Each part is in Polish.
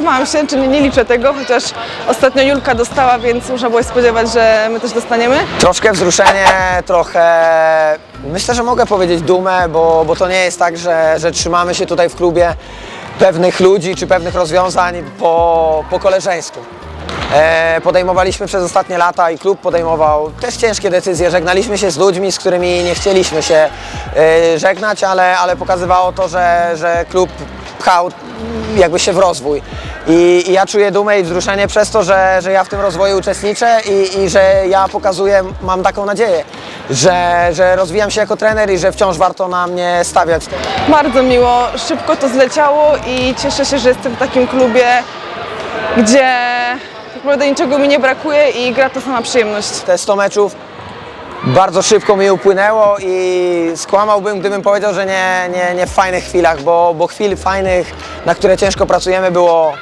Staram się, czyli nie liczę tego, chociaż ostatnio Julka dostała, więc można było się spodziewać, że my też dostaniemy. Troszkę wzruszenie, trochę myślę, że mogę powiedzieć dumę, bo, bo to nie jest tak, że, że trzymamy się tutaj w klubie pewnych ludzi czy pewnych rozwiązań po, po koleżeńsku. E, podejmowaliśmy przez ostatnie lata i klub podejmował też ciężkie decyzje. Żegnaliśmy się z ludźmi, z którymi nie chcieliśmy się e, żegnać, ale, ale pokazywało to, że, że klub pchał jakby się w rozwój. I, I ja czuję dumę i wzruszenie przez to, że, że ja w tym rozwoju uczestniczę i, i że ja pokazuję, mam taką nadzieję, że, że rozwijam się jako trener i że wciąż warto na mnie stawiać. Bardzo miło, szybko to zleciało i cieszę się, że jestem w takim klubie, gdzie tak naprawdę niczego mi nie brakuje i gra to sama przyjemność. Te 100 meczów bardzo szybko mi upłynęło i skłamałbym, gdybym powiedział, że nie, nie, nie w fajnych chwilach, bo, bo chwil fajnych, na które ciężko pracujemy, było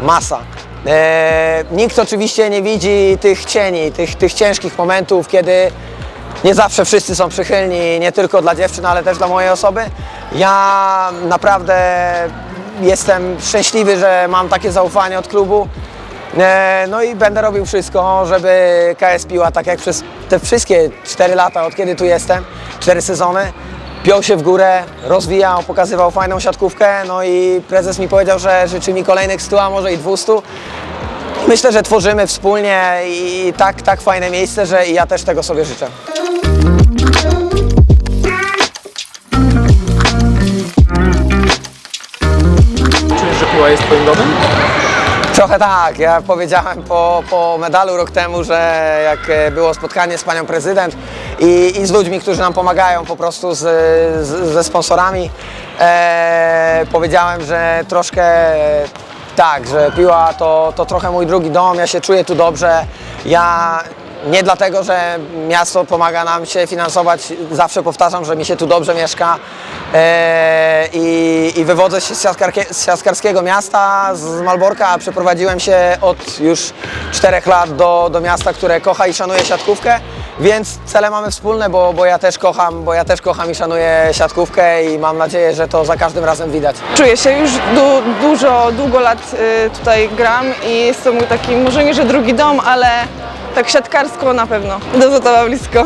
masa. E, nikt oczywiście nie widzi tych cieni, tych, tych ciężkich momentów, kiedy nie zawsze wszyscy są przychylni, nie tylko dla dziewczyn, ale też dla mojej osoby. Ja naprawdę jestem szczęśliwy, że mam takie zaufanie od klubu. E, No i będę robił wszystko, żeby KS Piła, tak jak przez te wszystkie 4 lata, od kiedy tu jestem, 4 sezony, piął się w górę, rozwijał, pokazywał fajną siatkówkę, no i prezes mi powiedział, że życzy mi kolejnych 100, a może i 200. Myślę, że tworzymy wspólnie i tak, tak fajne miejsce, że ja też tego sobie życzę. Czujesz, że piła jest twoim domem? Trochę tak. Ja powiedziałem po, po medalu rok temu, że jak e, było spotkanie z panią prezydent i, i z ludźmi, którzy nam pomagają po prostu z, z, ze sponsorami, e, powiedziałem, że troszkę tak, że piła to, to trochę mój drugi dom, ja się czuję tu dobrze. Ja nie dlatego, że miasto pomaga nam się finansować, zawsze powtarzam, że mi się tu dobrze mieszka e, i, i wywodzę się z, z siatkarskiego miasta, z Malborka, a przeprowadziłem się od już czterech lat do, do miasta, które kocha i szanuje siatkówkę, więc cele mamy wspólne, bo, bo ja też kocham, bo ja też kocham i szanuję siatkówkę i mam nadzieję, że to za każdym razem widać. Czuję się już du, dużo, długo lat y, tutaj gram i jest to mój taki, może nie, że drugi dom, ale tak siatkarsko na pewno. Do Zatowa blisko.